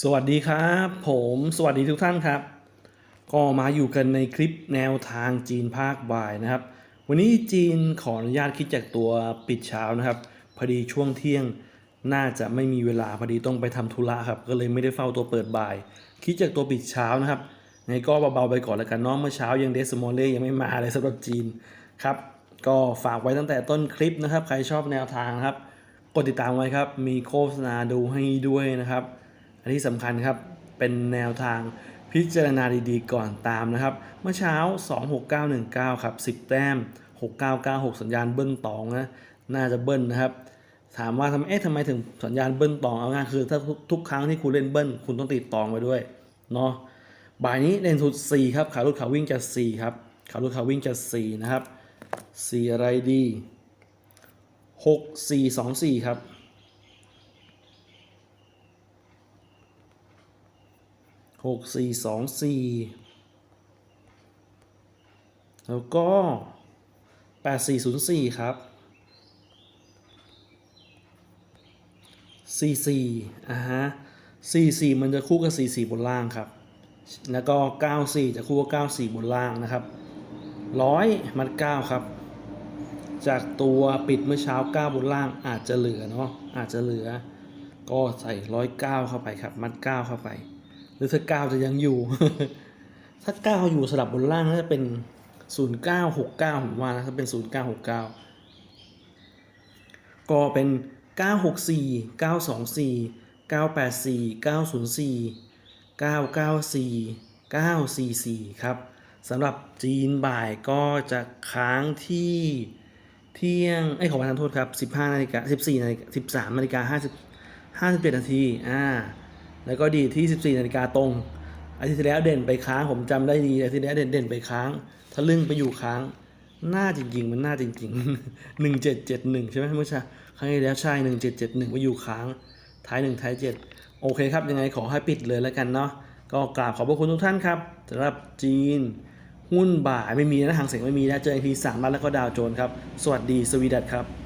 สวัสดีครับ ผมสวัสดีทุกท่านครับ ก็มาอยู่กันในคลิปแนวทางจีนภาคบ่ายนะครับ วันนี้จีนขออนุญาตคิดจากตัวปิดเช้านะครับ พอดีช่วงเที่ยงน่าจะไม่มีเวลาพอดีต้องไปทำธุระครับ ก็เลยไม่ได้เฝ้าตัวเปิดบ่าย คิดจากตัวปิดเช้านะครับไงก็เบาๆไปก่อนแล้วกันน้องเมื่อเช้ายังเดสมอลเล่ยังไม่มาเลยสำหรับจีนครับ ก็ฝากไว้ตั้งแต่ต้นคลิปนะครับ ใครชอบแนวทางครับกดติดตามไว้ครับ มีโฆษณาดูให้ด้วยนะครับ อันที่สำคัญครับ เป็นแนวทางพิจารณาดีๆก่อนตามนะครับ เมื่อเช้า 26919 ครับ 10 แต้ม 6996 สัญญาณเบิ้ลตองนะน่าจะเบิ้ลนะครับ ถามว่าทำเอ๊ะทำไมถึงสัญญาณเบิ้ลตองเอาง่ายคือถ้าทุกครั้งที่คุณเล่นเบิ้ลคุณต้องติดตองไว้ด้วยเนาะบ่ายนี้เด่นสุด 4 ครับขาลุดขาวิ่งจะ 4 ครับขาลุดขาวิ่งจะ 4 นะครับ 4 อะไรดี 6 4 2 4 ครับ หกสี่สองสี่แล้วก็แปดสี่ศูนย์สี่ครับสี่สี่อ่าฮะสี่สี่มันจะคู่กับสี่สี่บนล่างครับ แล้วก็เก้าสี่จะคู่กับเก้าสี่บนล่างนะครับร้อยมัดเก้าครับ จากตัวปิดเมื่อเช้าเก้าบนล่างอาจจะเหลือเนาะอาจจะเหลือ ก็ใส่ร้อยเก้าเข้าไปครับ มัดเก้าเข้าไป รือถ้าเก้าจะยังอยู่ ถ้าเก้าอยู่สลับบนล่างน่าจะเป็นศูนย์เก้าหกเก้าผมว่านะถ้าเป็นศูนย์เก้าหกเก้าก็เป็นเก้าหกสี่เก้าสองสี่เก้าแปดสี่เก้าศูนย์สี่เก้าเก้าสี่เก้าสี่สี่ครับสำหรับจีนบ่ายก็จะค้างที่เที่ยงไอ้ขอประทานโทษครับ 15นาฬิกา14นาฬิกา13นาฬิกา50 57นาทีอ่า แล้วก็ดีที่ 14นาฬิกาตรงอาทิตย์ที่แล้วเด่นไปค้าง ผมจำได้ดีอาทิตย์ที่แล้วเด่นเด่นไปค้างทะลึ่งไปอยู่ค้างหน้าจริงๆ มันหน้าจริงๆหนึ่งเจ็ดเจ็ดหนึ่งใช่ไหมเมื่อเช้าครั้งที่แล้วใช่หนึ่งเจ็ดเจ็ดหนึ่งไปอยู่ค้างท้ายหนึ่งท้ายเจ็ดโอเคครับ ยังไงขอให้ปิดเลยแล้วกันเนาะก็กราบขอบพระคุณทุกท่านครับสำหรับจีน หุ้นบ่ายไม่มีนะทางเสียงไม่มีนะเจออีกทีสามวันแล้วก็ดาวโจนส์ครับ สวัสดีสวีดัตครับ